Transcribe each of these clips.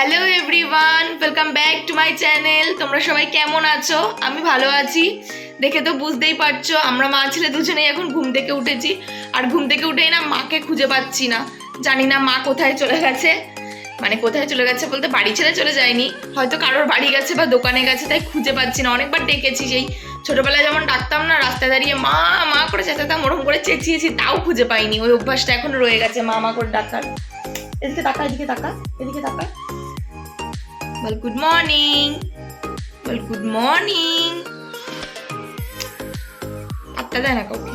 Hello everyone welcome back to my channel তোমরা সবাই কেমন আছো? আমি ভালো আছি। দেখে তো বুঝতেই পারছ, আমরা মা ছেলে দুজনেই এখন ঘুম থেকে উঠেছি। আর ঘুম থেকে উঠেই না মাকে খুঁজে পাচ্ছি না। জানি না মা কোথায় চলে গেছে। মানে কোথায় চলে গেছে বলতে বাড়ি ছেড়ে চলে যায়নি। হয়তো কারোর বাড়ি গেছে বা দোকানে গেছে, তাই খুঁজে পাচ্ছি না। অনেকবার ডেকেছি সেই ছোটবেলায় যেমন ডাকতাম না রাস্তায় দাঁড়িয়ে মা মা করে চেঁচাতাম, ওরকম করে চেঁচিয়েছি, তাও খুঁজে পাইনি। ওই অভ্যাসটা এখন রয়ে গেছে, মা মা করে ডাকার। এদিকে তাকা এদিকে তাকা এদিকে তাকা। বল গুড মর্নিং বল গুড মর্নিং আটটা দেয় না কাউকে।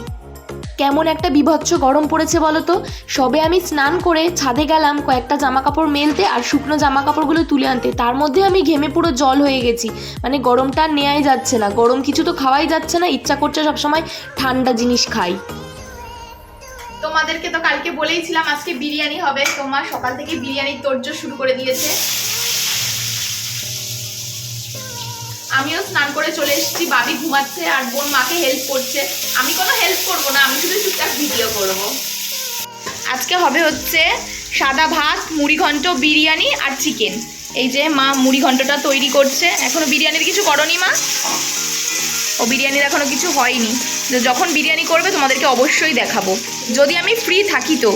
কেমন একটা বিভৎস গরম পড়েছে বলো তো সবে আমি স্নান করে ছাদে গেলাম কয়েকটা জামা কাপড় মেলতে আর শুকনো জামা কাপড়গুলো তুলে আনতে। তার মধ্যে আমি ঘেমে পুরো জল হয়ে গেছি। মানে গরমটা আর নেওয়াই যাচ্ছে না। গরম কিছু তো খাওয়াই যাচ্ছে না। ইচ্ছা করছে সবসময় ঠান্ডা জিনিস খাই। তোমাদেরকে তো কালকে বলেইছিলাম আজকে বিরিয়ানি হবে। তোমার সকাল থেকে বিরিয়ানির তোরজোর শুরু করে দিয়েছে। আমিও স্নান করে চলে এসেছি, বাবি ঘুমাচ্ছে আর বোন মাকে হেল্প করছে। আমি কোনো হেল্প করব না, আমি শুধু টুকটাক ভিডিও করব। আজকে হবে হচ্ছে সাদা ভাত, মুড়ি ঘন্ট, বিরিয়ানি আর চিকেন এই যে মা মুড়ি ঘন্টটা তৈরি করছে। এখনও বিরিয়ানির কিছু করনি মা। ও বিরিয়ানির এখনও কিছু হয়নি। যখন বিরিয়ানি করবে তোমাদেরকে অবশ্যই দেখাবো। যদি আমি ফ্রি থাকি তো।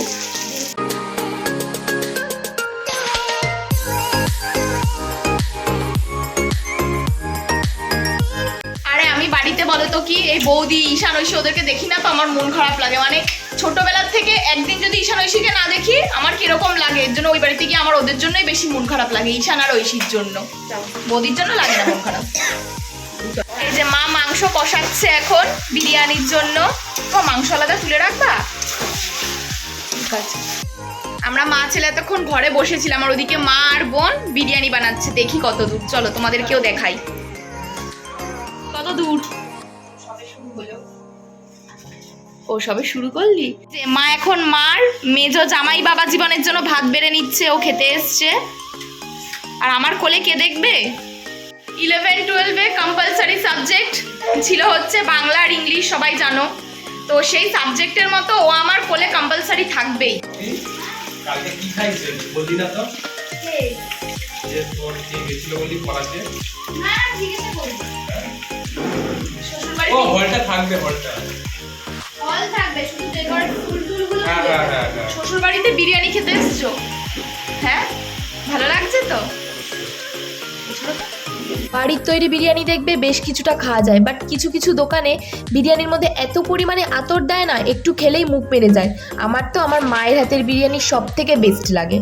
বাড়িতে বলো তো কি এই বৌদি ঈশান ঐশী ওদেরকে দেখি না তো আমার মন খারাপ লাগে। মানে ছোটবেলার থেকে একদিন যদি ঈশান ঐশীকে না দেখি, আমার কীরকম লাগে? এর জন্য ওই বাড়িতে গিয়ে আমার ওদের জন্যই বেশি মন খারাপ লাগে ঈশান আর ঐশীর জন্য। বৌদির জন্য লাগে না মন খারাপ। এই যে মা মাংস কষাচ্ছে এখন বিরিয়ানির জন্য। ও, মাংস আলাদা তুলে রাখবা? ঠিক আছে। আমরা মা ছেলে এতক্ষণ ঘরে বসেছিলাম আর ওদিকে মা আর বোন বিরিয়ানি বানাচ্ছে। দেখি কত দূর। চলো তোমাদেরকেও দেখাই। কত দূর? ও সবে শুরু করলি? যে মা এখন মার মেজ জামাই বাবা জীবনের জন্য ভাত বেড়ে নিচ্ছে ও খেতে এসছে। আর আমার কোলে কে দেখবে? ইলেভেন টুয়েলভে কম্পালসারি সাবজেক্ট ছিল হচ্ছে বাংলা আর ইংলিশ সবাই জানো। তো সেই সাবজেক্টের মতো ও আমার কোলে কম্পালসারি থাকবেই। কালকে কি খাইছে? বললি না তো? যে তোর যে গেছিল বললি পড়াতে ও হলটা থাকবে হলটা। হ্যাঁ হ্যাঁ হ্যাঁ শ্বশুর বাড়িতে বিরিয়ানি খেতে এসছো? হ্যাঁ? ভালো লাগছে তো? বাড়ির তৈরি বিরিয়ানি দেখবে বেশ কিছুটা খাওয়া যায় বাট কিছু কিছু দোকানে বিরিয়ানির মধ্যে এত পরিমাণে আতর দেয় না একটু খেলেই মুখ পেরে যায়। আমার তো আমার মায়ের হাতের বিরিয়ানি সব থেকে বেস্ট লাগে।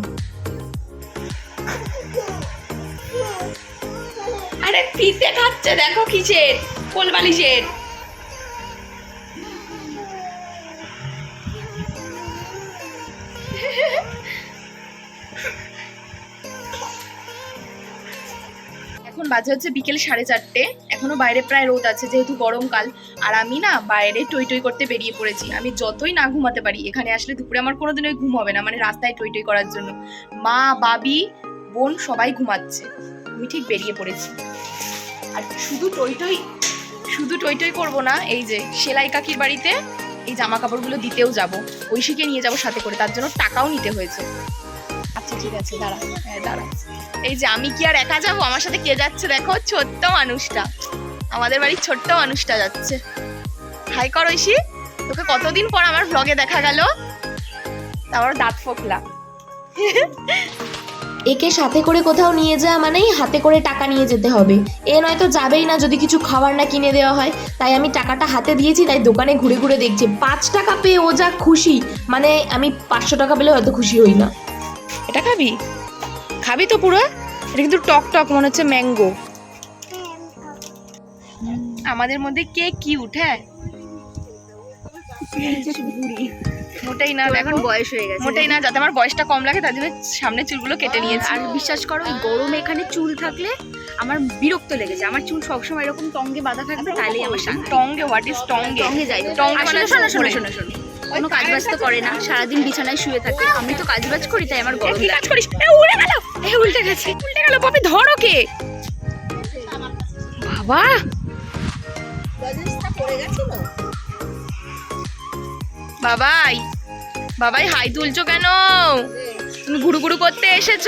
আরে ফিতে খাচ্ছে দেখো কিসের? কোল এখন বাজে হচ্ছে বিকেল সাড়ে চারটে। এখনও বাইরে প্রায় রোদ আছে, যেহেতু গরমকাল। আর আমি না বাইরে টই টই করতে বেরিয়ে পড়েছি। আমি যতই না ঘুমাতে পারি, এখানে আসলে দুপুরে আমার কোনোদিনই ঘুম হবে না মানে রাস্তায় টই টই করার জন্য। মা, বাবি, বোন সবাই ঘুমাচ্ছে। আমি ঠিক বেরিয়ে পড়েছি। আর শুধু টই টই, শুধু টই টই করব না, এই যে সেলাই কাকির বাড়িতে এই জামা কাপড়গুলো দিতেও যাব। ঐশীকে নিয়ে যাব সাথে করে, তার জন্য টাকাও নিতে হয়েছে। আচ্ছা ঠিক আছে, দাঁড়া হ্যাঁ দাঁড়া। এই যে আমি কি আর একা যাব? আমার সাথে কে যাচ্ছে দেখো? ছোট্ট মানুষটা। আমাদের বাড়ির ছোট্ট মানুষটা যাচ্ছে। হাই কর, ঐশী। তোকে কতদিন পর আমার ব্লগে দেখা গেল? তারপর দাঁত ফোকলা। একে সাথে করে কোথাও নিয়ে যাওয়া মানেই হাতে করে টাকা নিয়ে যেতে হবে। এ নয়তো যাবেই না যদি কিছু খাবার না কিনে দেওয়া হয়। তাই আমি টাকাটা হাতে দিয়েছি, তাই দোকানে ঘুরে ঘুরে দেখছি। পাঁচ টাকা পেয়ে ও যা খুশি। মানে আমি পাঁচশো টাকা পেলে হয়তো খুশি হই না। এটা খাবি? খাবি তো পুরো? এটা কিন্তু টক টক মনে হচ্ছে ম্যাঙ্গো। আমাদের মধ্যে কে কিউট হ্যাঁ? মোটাই না এখন বয়স হয়ে গেছে। মোটাই না যাতে আমার বয়সটা কম লাগে তার জন্য সামনে চুলগুলো কেটে নিয়েছি। আর বিশ্বাস করো এই গরমে এখানে চুল থাকলে আমার বিরক্ত লেগেছে। আমার চুল সবসময় এরকম টঙ্গে বাঁধা থাকবে তাহলেই আমার টঙ্গে হোয়াট ইজ টঙ্গে? টঙ্গে যাই। টঙ্গে মানে শোনো শোনো। শোনো শোনো। কোনো কাজ বাজ তো করে না সারাদিন বিছানায় শুয়ে থাকে। আমি তো কাজ বাজ করি তাই আমার গরম কাজ করিস? এ, উড়ে গেল! এ উল্টে গেছে উল্টে গেল পপি ধরো কে? বাবা! বাবাই বাবাই হাই তুলছো কেন? তুমি ঘুরু ঘুরু করতে এসেছ?